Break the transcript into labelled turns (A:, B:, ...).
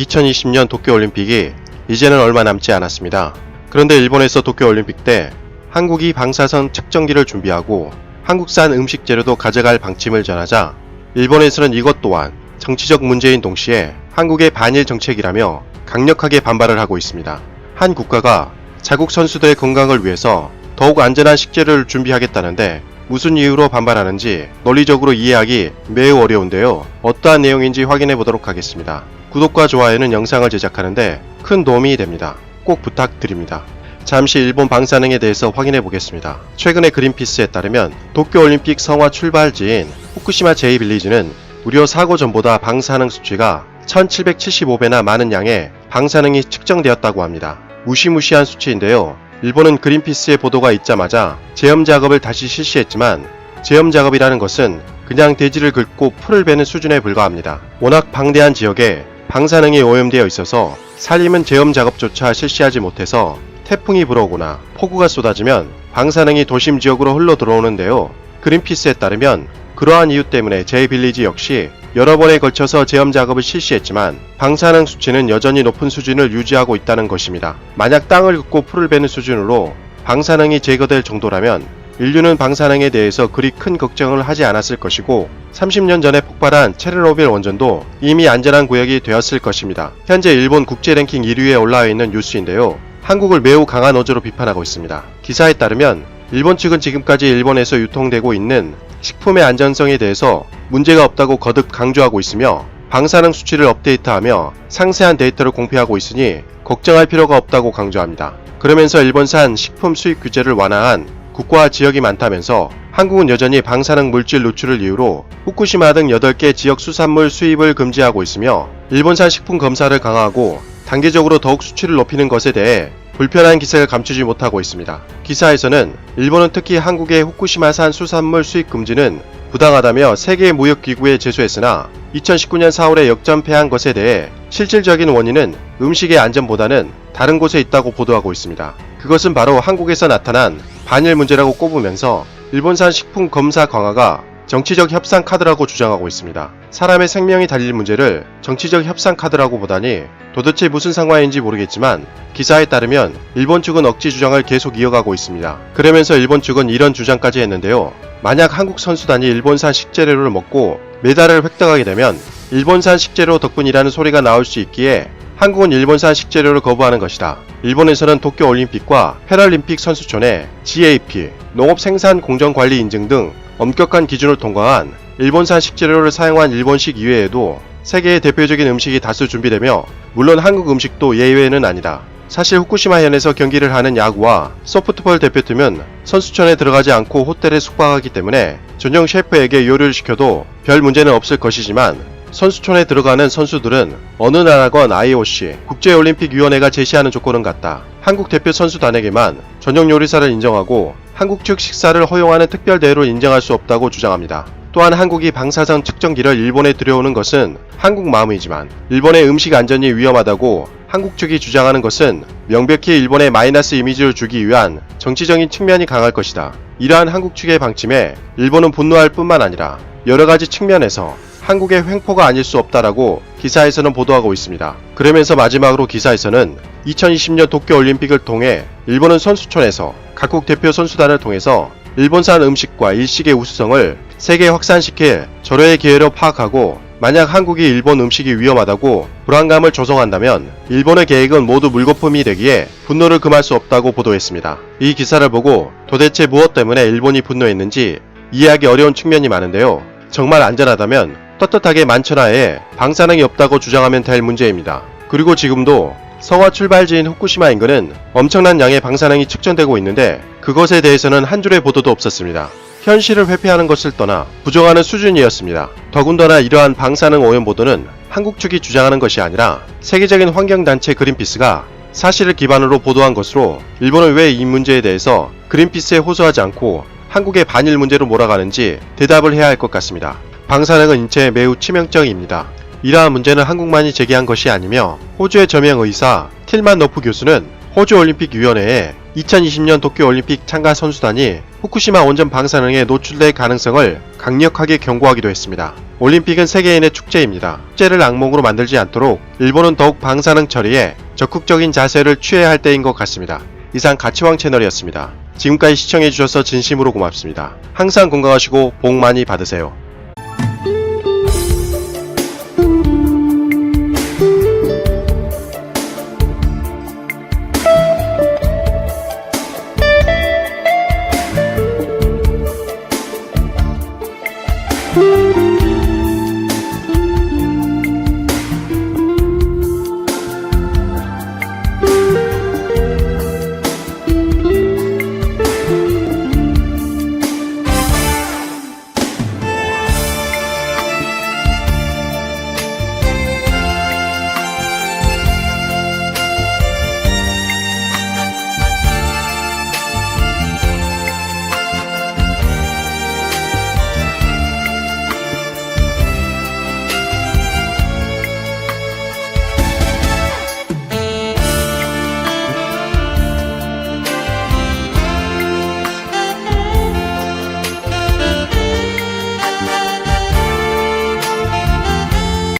A: 2020년 도쿄올림픽이 이제는 얼마 남지 않았습니다. 그런데 일본에서 도쿄올림픽 때 한국이 방사선 측정기를 준비하고 한국산 음식 재료도 가져갈 방침을 전하자 일본에서는 이것 또한 정치적 문제인 동시에 한국의 반일 정책이라며 강력하게 반발을 하고 있습니다. 한 국가가 자국 선수들의 건강을 위해서 더욱 안전한 식재료를 준비하겠다는데 무슨 이유로 반발하는지 논리적으로 이해하기 매우 어려운데요. 어떠한 내용인지 확인해 보도록 하겠습니다. 구독과 좋아요는 영상을 제작하는데 큰 도움이 됩니다. 꼭 부탁드립니다. 잠시 일본 방사능에 대해서 확인해 보겠습니다. 최근에 그린피스에 따르면 도쿄올림픽 성화 출발지인 후쿠시마 제2빌리지는 무려 사고 전보다 방사능 수치가 1775배나 많은 양의 방사능이 측정되었다고 합니다. 무시무시한 수치인데요. 일본은 그린피스의 보도가 있자마자 제염 작업을 다시 실시했지만 제염 작업이라는 것은 그냥 대지를 긁고 풀을 베는 수준에 불과합니다. 워낙 방대한 지역에 방사능이 오염되어 있어서 살림은 제염 작업조차 실시하지 못해서 태풍이 불어오거나 폭우가 쏟아지면 방사능이 도심 지역으로 흘러 들어오는데요. 그린피스에 따르면 그러한 이유 때문에 제이빌리지 역시 여러 번에 걸쳐서 제염 작업을 실시했지만 방사능 수치는 여전히 높은 수준을 유지하고 있다는 것입니다. 만약 땅을 긋고 풀을 베는 수준으로 방사능이 제거될 정도라면 인류는 방사능에 대해서 그리 큰 걱정을 하지 않았을 것이고 30년 전에 폭발한 체르노빌 원전도 이미 안전한 구역이 되었을 것입니다. 현재 일본 국제 랭킹 1위에 올라와 있는 뉴스인데요. 한국을 매우 강한 어조로 비판하고 있습니다. 기사에 따르면 일본 측은 지금까지 일본에서 유통되고 있는 식품의 안전성에 대해서 문제가 없다고 거듭 강조하고 있으며 방사능 수치를 업데이트하며 상세한 데이터를 공표하고 있으니 걱정할 필요가 없다고 강조합니다. 그러면서 일본산 식품 수입 규제를 완화한 국가와 지역이 많다면서 한국은 여전히 방사능 물질 노출을 이유로 후쿠시마 등 8개 지역 수산물 수입을 금지하고 있으며 일본산 식품 검사를 강화하고 단계적으로 더욱 수치를 높이는 것에 대해 불편한 기색을 감추지 못하고 있습니다. 기사에서는 일본은 특히 한국의 후쿠시마산 수산물 수입 금지는 부당하다며 세계무역기구에 제소했으나 2019년 4월에 역전패한 것에 대해 실질적인 원인은 음식의 안전보다는 다른 곳에 있다고 보도하고 있습니다. 그것은 바로 한국에서 나타난 반일 문제라고 꼽으면서 일본산 식품 검사 강화가 정치적 협상 카드라고 주장하고 있습니다. 사람의 생명이 달릴 문제를 정치적 협상 카드라고 보다니 도대체 무슨 상황인지 모르겠지만 기사에 따르면 일본 측은 억지 주장을 계속 이어가고 있습니다. 그러면서 일본 측은 이런 주장까지 했는데요. 만약 한국 선수단이 일본산 식재료를 먹고 메달을 획득하게 되면 일본산 식재료 덕분이라는 소리가 나올 수 있기에 한국은 일본산 식재료를 거부하는 것이다. 일본에서는 도쿄올림픽과 패럴림픽 선수촌에 GAP, 농업생산공정관리 인증 등 엄격한 기준을 통과한 일본산 식재료를 사용한 일본식 이외에도 세계의 대표적인 음식이 다수 준비되며 물론 한국 음식도 예외는 아니다. 사실 후쿠시마 현에서 경기를 하는 야구와 소프트볼 대표팀은 선수촌에 들어가지 않고 호텔에 숙박하기 때문에 전용 셰프에게 요리를 시켜도 별 문제는 없을 것이지만 선수촌에 들어가는 선수들은 어느 나라건 IOC 국제올림픽위원회가 제시하는 조건은 같다. 한국 대표 선수단에게만 전용 요리사를 인정하고 한국 측 식사를 허용하는 특별 대우를 인정할 수 없다고 주장합니다. 또한 한국이 방사선 측정기를 일본에 들여오는 것은 한국 마음이지만 일본의 음식 안전이 위험하다고 한국 측이 주장하는 것은 명백히 일본에 마이너스 이미지를 주기 위한 정치적인 측면이 강할 것이다. 이러한 한국 측의 방침에 일본은 분노할 뿐만 아니라 여러 가지 측면에서 한국의 횡포가 아닐 수 없다라고 기사에서는 보도하고 있습니다. 그러면서 마지막으로 기사에서는 2020년 도쿄올림픽을 통해 일본은 선수촌에서 각국 대표 선수단을 통해서 일본산 음식과 일식의 우수성을 세계에 확산시킬 절호의 기회로 파악하고 만약 한국이 일본 음식이 위험하다고 불안감을 조성한다면 일본의 계획은 모두 물거품이 되기에 분노를 금할 수 없다고 보도했습니다. 이 기사를 보고 도대체 무엇 때문에 일본이 분노했는지 이해하기 어려운 측면이 많은데요. 정말 안전하다면 떳떳하게 만천하에 방사능이 없다고 주장하면 될 문제입니다. 그리고 지금도 성화 출발지인 후쿠시마 인근은 엄청난 양의 방사능이 측정되고 있는데 그것에 대해서는 한 줄의 보도도 없었습니다. 현실을 회피하는 것을 떠나 부정하는 수준이었습니다. 더군다나 이러한 방사능 오염 보도는 한국 측이 주장하는 것이 아니라 세계적인 환경단체 그린피스가 사실을 기반으로 보도한 것으로 일본은 왜 이 문제에 대해서 그린피스에 호소하지 않고 한국의 반일 문제로 몰아가는지 대답을 해야 할 것 같습니다. 방사능은 인체에 매우 치명적입니다. 이러한 문제는 한국만이 제기한 것이 아니며 호주의 저명 의사 틸만 너프 교수는 호주 올림픽 위원회에 2020년 도쿄 올림픽 참가 선수단이 후쿠시마 원전 방사능에 노출될 가능성을 강력하게 경고하기도 했습니다. 올림픽은 세계인의 축제입니다. 축제를 악몽으로 만들지 않도록 일본은 더욱 방사능 처리에 적극적인 자세를 취해야 할 때인 것 같습니다. 이상 가치왕 채널이었습니다. 지금까지 시청해주셔서 진심으로 고맙습니다. 항상 건강하시고 복 많이 받으세요.